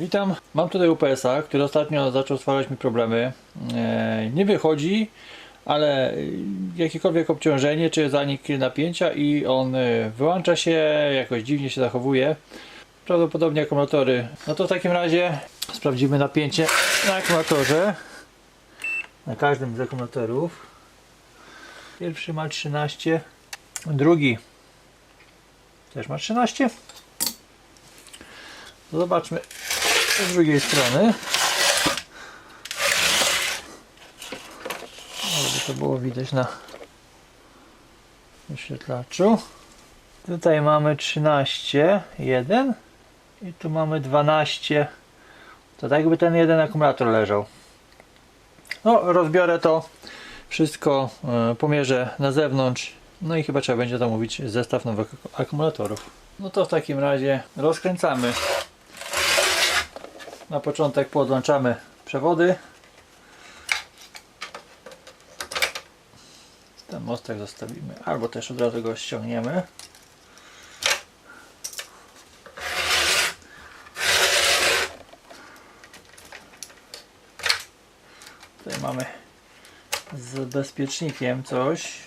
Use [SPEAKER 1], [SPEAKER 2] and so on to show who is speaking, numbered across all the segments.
[SPEAKER 1] Witam, mam tutaj UPS-a, który ostatnio zaczął stwarzać mi problemy. E, nie wychodzi, ale jakiekolwiek obciążenie czy zanik napięcia i on e, wyłącza się, jakoś dziwnie się zachowuje. Prawdopodobnie akumulatory. No to w takim razie sprawdzimy napięcie na akumulatorze. Na każdym z akumulatorów. Pierwszy ma 13, drugi też ma 13. Zobaczmy z drugiej strony. Żeby to było widać na wyświetlaczu. Tutaj mamy 13, 1 i tu mamy 12. To tak jakby ten jeden akumulator leżał. No, rozbiorę to wszystko, e, pomierzę na zewnątrz. No i chyba trzeba będzie zamówić zestaw nowych akumulatorów. No to w takim razie rozkręcamy na początek podłączamy przewody. Ten mostek zostawimy, albo też od razu go ściągniemy. Tutaj mamy z bezpiecznikiem coś.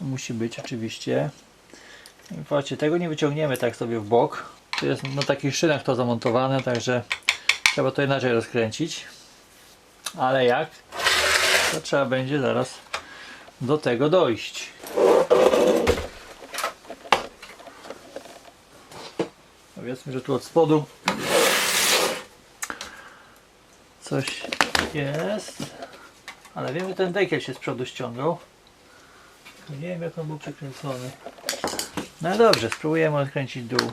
[SPEAKER 1] Musi być oczywiście. Zobaczcie, tego nie wyciągniemy tak sobie w bok. Jest na takich szynach to zamontowane, także trzeba to inaczej rozkręcić. Ale jak? To trzeba będzie zaraz do tego dojść. Powiedzmy, że tu od spodu coś jest. Ale wiemy, ten dekiel się z przodu ściągał. Nie wiem, jak on był przekręcony. No dobrze, spróbujemy odkręcić dół.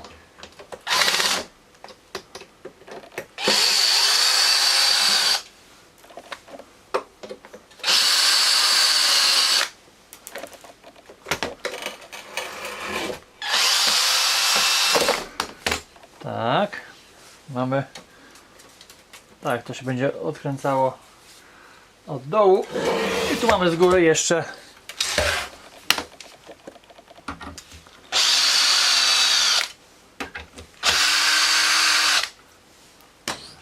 [SPEAKER 1] Tak, mamy. Tak, to się będzie odkręcało od dołu. I tu mamy z góry jeszcze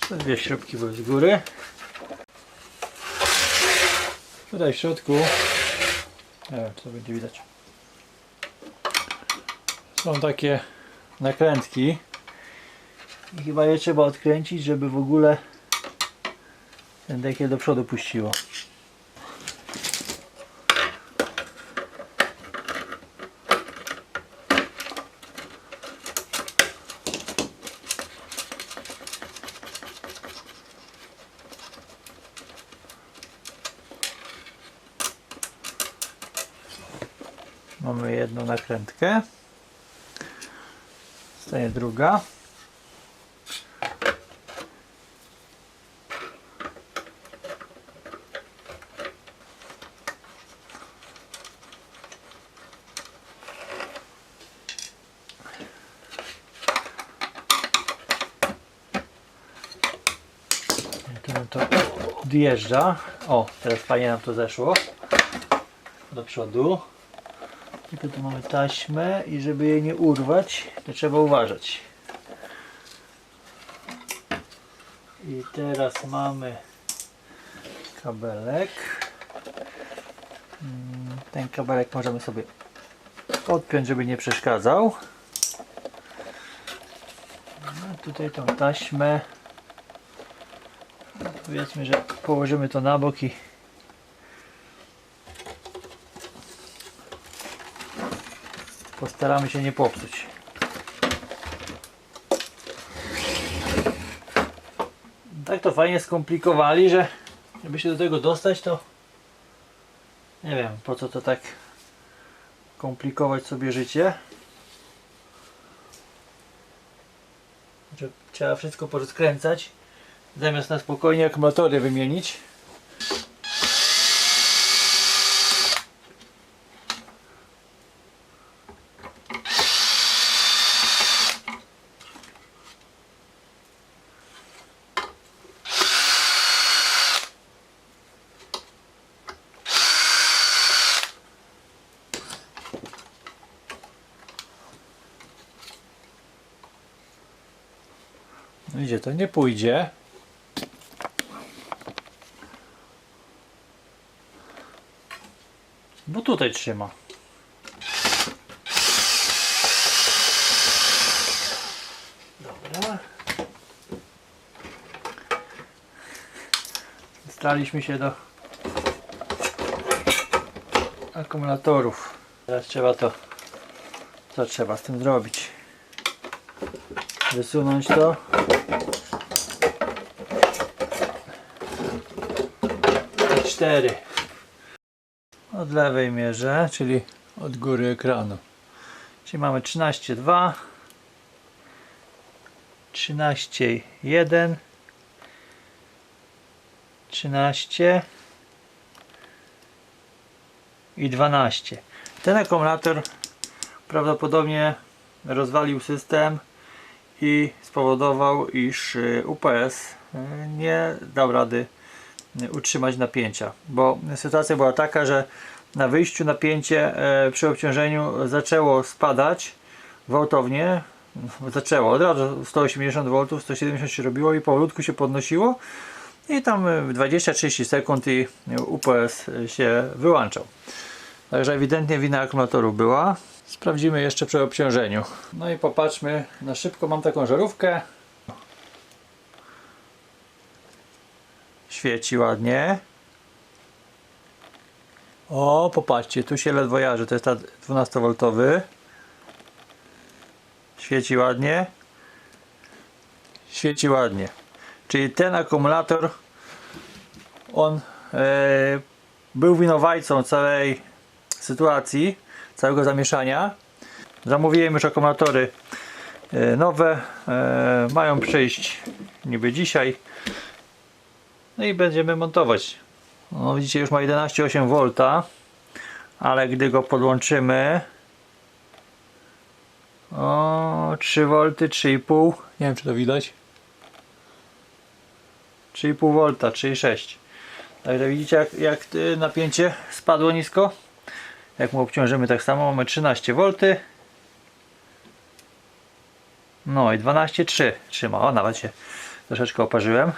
[SPEAKER 1] Te dwie śrubki były z góry. Tutaj w środku, nie wiem, to będzie widać, są takie nakrętki i chyba je trzeba odkręcić, żeby w ogóle ten dekiel do przodu puściło. Mamy jedną nakrętkę. Zostaje druga. Tu nam to odjeżdża. O, teraz fajnie nam to zeszło. Do przodu. Tylko tu mamy taśmę i żeby jej nie urwać, to trzeba uważać. I teraz mamy kabelek. Mm, Ten kabelek możemy sobie odpiąć, żeby nie przeszkadzał. No, tutaj tą taśmę. Powiedzmy, że położymy to na bok i postaramy się nie popsuć. Tak to fajnie skomplikowali, że żeby się do tego dostać to nie wiem po co to tak komplikować sobie życie. Trzeba wszystko porozkręcać Zamiast na spokojnie akumulatory wymienić. No gdzie to nie pójdzie? Tutaj trzyma. Dobra. Staliśmy się do akumulatorów. Teraz trzeba to, co trzeba z tym zrobić? Wysunąć to. Cztery. Od lewej mierzę, czyli od góry ekranu. Czyli mamy 13,2 13,1 13 i 12. Ten akumulator prawdopodobnie rozwalił system i spowodował, iż y, UPS nie dał rady utrzymać napięcia, bo sytuacja była taka, że na wyjściu napięcie e, przy obciążeniu zaczęło spadać gwałtownie, zaczęło od razu 180 V, 170 się robiło i powolutku się podnosiło i tam y, w 20-30 sekund i UPS się wyłączał. Także ewidentnie wina akumulatoru była. Sprawdzimy jeszcze przy obciążeniu. No i popatrzmy na szybko. Mam taką żarówkę. Świeci ładnie. O, popatrzcie, tu się ledwo jarzy. To jest ta 12V. Świeci ładnie. Świeci ładnie. Czyli ten akumulator on e, był winowajcą całej sytuacji, całego zamieszania. Zamówiłem już akumulatory e, nowe. E, mają przyjść niby dzisiaj. No i będziemy montować. No, widzicie, już ma 11,8 V, ale gdy go podłączymy o 3 V, 3,5 nie wiem czy to widać. 3,5 V, 3,6 Także widzicie jak, jak y, napięcie spadło nisko? Jak mu obciążymy tak samo mamy 13 V no i 12,3 trzyma, o nawet się troszeczkę oparzyłem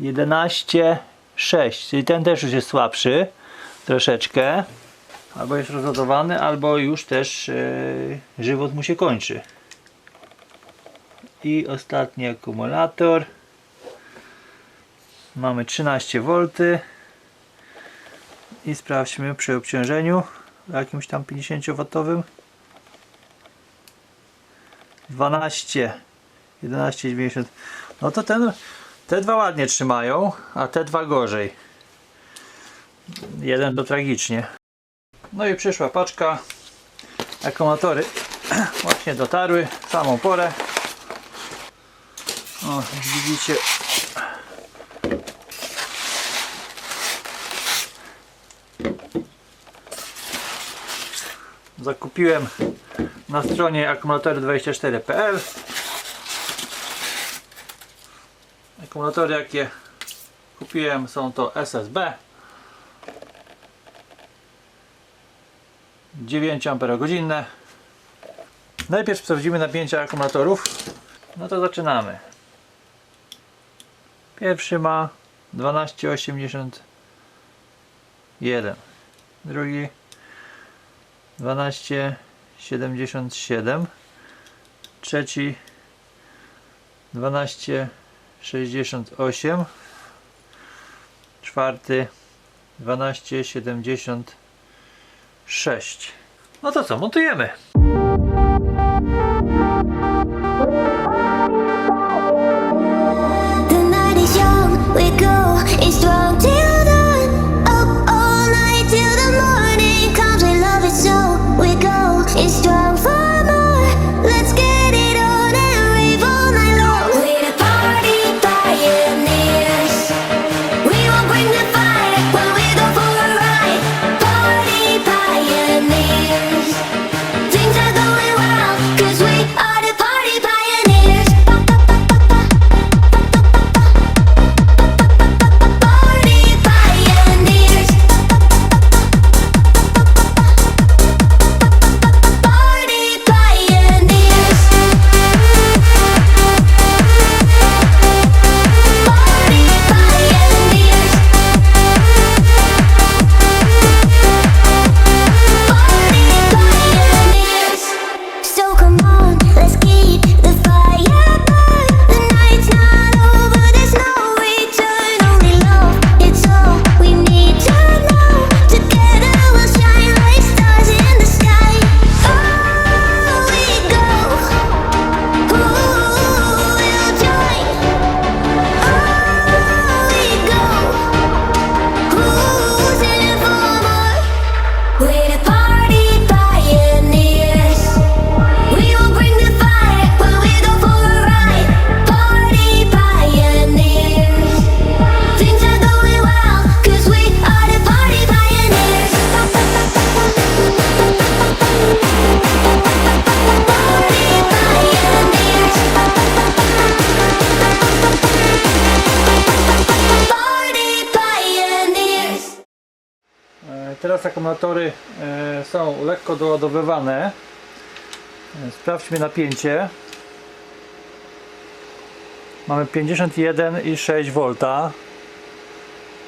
[SPEAKER 1] 11,6 czyli ten też już jest słabszy troszeczkę. Albo jest rozładowany albo już też yy, żywot mu się kończy. I ostatni akumulator. Mamy 13 V i sprawdźmy przy obciążeniu jakimś tam 50W 12 11,90 no to ten te dwa ładnie trzymają a te dwa gorzej. Jeden to tragicznie. No i przyszła paczka. Akumulatory właśnie dotarły w samą porę. O, widzicie. Zakupiłem na stronie akumulatory24.pl akumulatory jakie kupiłem są to SSB 9 Ah najpierw sprawdzimy napięcia akumulatorów. No to zaczynamy. Pierwszy ma 12,81 drugi 12,77 trzeci 12,68 czwarty 12,76 no to co, montujemy akumulatory e, są lekko doładowywane. E, Sprawdźmy napięcie. Mamy 51,6 V.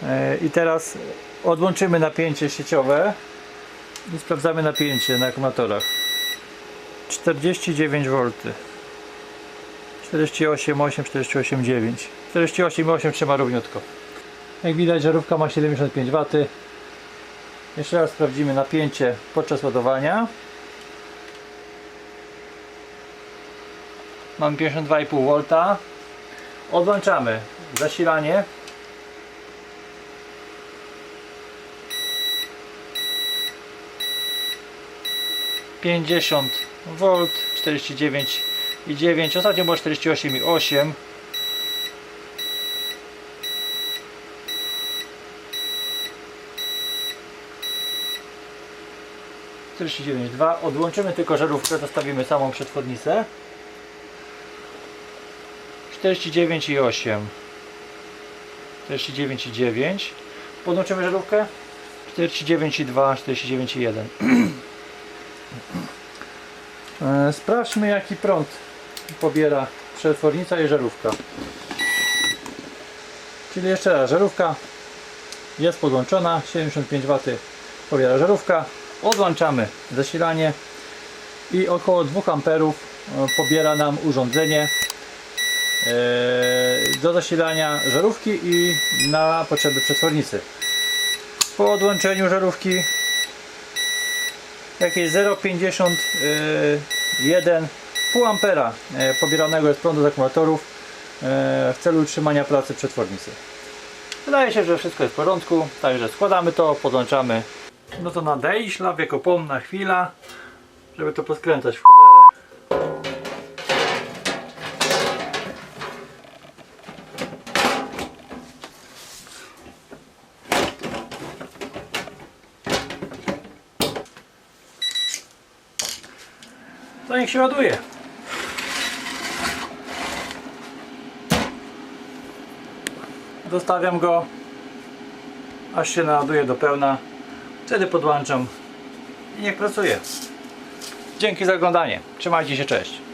[SPEAKER 1] E, I teraz odłączymy napięcie sieciowe i sprawdzamy napięcie na akumulatorach. 49 V. 48,8, 48,9. 48,8 trzyma równiutko. Jak widać żarówka ma 75 W. Jeszcze raz sprawdzimy napięcie podczas ładowania. Mamy 52,5 V. Odłączamy zasilanie. Pięćdziesiąt V, 49,9 Ostatnio było 48,8 49.2. Odłączymy tylko żarówkę, zostawimy samą przetwornicę. 49,8 49,9 Podłączymy żarówkę? 49,2, 49,1 e, Sprawdźmy jaki prąd pobiera przetwornica i żarówka. Czyli jeszcze raz, żarówka jest podłączona, 75 W pobiera żarówka, Odłączamy zasilanie i około 2 amperów e, pobiera nam urządzenie e, do zasilania żarówki i na potrzeby przetwornicy. Po odłączeniu żarówki jakieś 0,51 pół ampera e, pobieranego jest prądu z akumulatorów w celu utrzymania pracy przetwornicy. Wydaje się, że wszystko jest w porządku, także składamy to, podłączamy. No to nadejśla, wiekopomna chwila, żeby to poskręcać w cholerę. To niech się ładuje. Zostawiam go aż się naładuje do pełna. Wtedy podłączam i niech pracuje. Dzięki za oglądanie. Trzymajcie się, cześć.